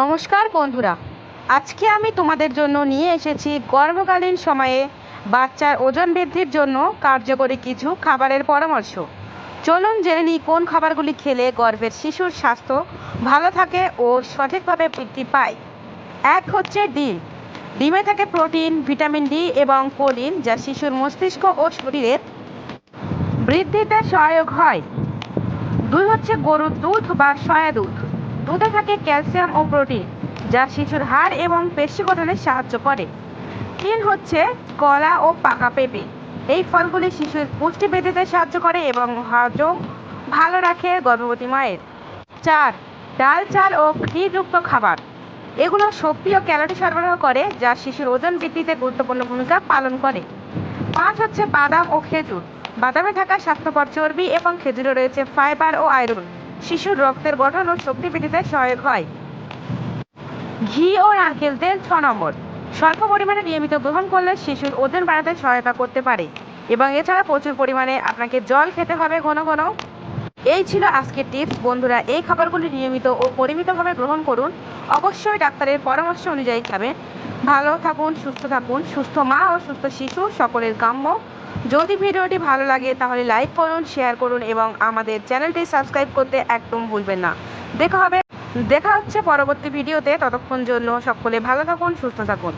নমস্কার বন্ধুরা। আজকে আমি তোমাদের জন্য নিয়ে এসেছি গর্ভকালীন সময়ে বাচ্চার ওজন বৃদ্ধির জন্য কার্যকরী কিছু খাবারের পরামর্শ। চলুন জেনে নিই কোন খাবারগুলি খেলে গর্ভের শিশুর স্বাস্থ্য ভালো থাকে ও সঠিকভাবে বৃদ্ধি পায়। এক হচ্ছে ডিম। ডিমে থাকে প্রোটিন, ভিটামিন ডি এবং কোলিন যা শিশুর মস্তিষ্ক ও শরীরের বৃদ্ধিতে সহায়ক হয়। দুই হচ্ছে গরুর দুধ বা সয়া দুধ। দুধে থাকে ক্যালসিয়াম ও প্রোটিন, যা শিশুর হাড় এবং পেশি গঠনে সাহায্য করে। তিন হচ্ছে কলা ও পাকা পেঁপে। এই ফলগুলি শিশুর পুষ্টি বৃদ্ধিতে সাহায্য করে এবং হজম ভালো রাখে গর্ভবতী মায়ের। চার, ডাল চাল ও ঘিযুক্ত খাবার। এগুলো শক্তি ও ক্যালোরি সরবরাহ করে, যা শিশুর ওজন বৃদ্ধিতে গুরুত্বপূর্ণ ভূমিকা পালন করে। পাঁচ হচ্ছে বাদাম ও খেজুর। বাদামে থাকা স্বাস্থ্যকর চর্বি এবং খেজুরে রয়েছে ফাইবার ও আয়রন। শিশুর রক্তের গঠন ও শক্তি বৃদ্ধিতে সহায়ক হয়। ঘি ও নারকেল তেল ছ নম্বর। স্বল্প পরিমাণে নিয়মিত গ্রহণ করলে শিশুর ওজন বাড়াতে সহায়তা করতে পারে এবং এছাড়া প্রচুর পরিমাণে আপনাকে জল খেতে হবে ঘন ঘন। এই ছিল আজকের টিপস। বন্ধুরা, এই খাবারগুলি নিয়মিত ও পরিমিতভাবে গ্রহণ করুন। অবশ্যই ডাক্তারের পরামর্শ অনুযায়ী খাবেন। ভালো থাকুন, সুস্থ থাকুন। সুস্থ মা ও সুস্থ শিশু, সকলের কাম্য। যদি ভিডিওটি ভালো লাগে, তাহলে লাইক করুন, শেয়ার করুন এবং আমাদের চ্যানেলটি সাবস্ক্রাইব করতে একদম ভুলবেন না। দেখা হবে, দেখা হচ্ছে পরবর্তী ভিডিওতে। ততক্ষণ জন্য সকলে ভালো থাকুন, সুস্থ থাকুন।